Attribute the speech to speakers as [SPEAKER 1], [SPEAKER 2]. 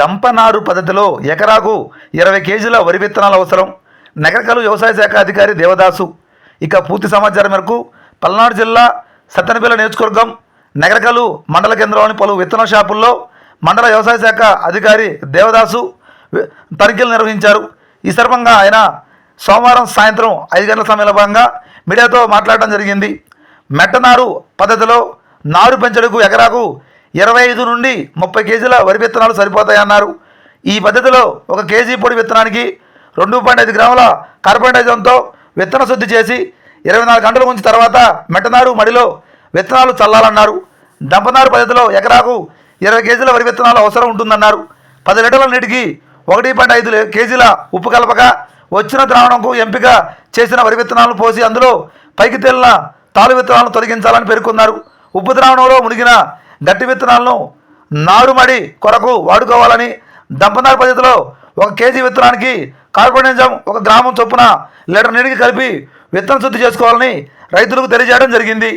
[SPEAKER 1] దంపనారు పద్ధతిలో ఎకరాకు ఇరవై కేజీల వరి విత్తనాలు అవసరం. నగరకలు వ్యవసాయ శాఖ అధికారి దేవదాసు. ఇక పూర్తి సమాచారం మేరకు పల్నాడు జిల్లా సత్తెనపల్లి నియోజకవర్గం నగరకలు మండల కేంద్రంలోని పలు విత్తన షాపుల్లో మండల వ్యవసాయ శాఖ అధికారి దేవదాసు తనిఖీలు నిర్వహించారు. ఈ సందర్భంగా ఆయన సోమవారం సాయంత్రం ఐదు గంటల సమయంలో భాగంగా మీడియాతో మాట్లాడడం జరిగింది. మెట్టనారు పద్ధతిలో నారు పెంచడకు ఎకరాకు ఇరవై ఐదు నుండి ముప్పై కేజీల వరి విత్తనాలు సరిపోతాయన్నారు. ఈ పద్ధతిలో ఒక కేజీ పొడి విత్తనానికి రెండు పాయింట్ ఐదు గ్రాముల కార్బోహైడ్రేట్తో విత్తన శుద్ధి చేసి ఇరవై నాలుగు గంటల ఉంచిన తర్వాత మెట్టనారు మడిలో విత్తనాలు చల్లాలన్నారు. దంపనారు పద్ధతిలో ఎకరాకు ఇరవై కేజీల వరి విత్తనాలు అవసరం ఉంటుందన్నారు. పది లీటర్ల నీటికి ఒకటి పాయింట్ ఐదు కేజీల ఉప్పు కలపక వచ్చిన ద్రావణంకు ఎంపిక చేసిన వరి విత్తనాలను పోసి అందులో పైకి తేలిన తాలు విత్తనాలను తొలగించాలని పేర్కొన్నారు. ఉప్పు ద్రావణంలో మునిగిన గట్టి విత్తనాలను నారుమడి కొరకు వాడుకోవాలని దంపనార పద్ధతిలో ఒక కేజీ విత్తనానికి కార్బోనిజం ఒక గ్రామం చొప్పున లీటర్ నీటికి కలిపి విత్తనం శుద్ధి చేసుకోవాలని రైతులకు తెలియజేయడం జరిగింది.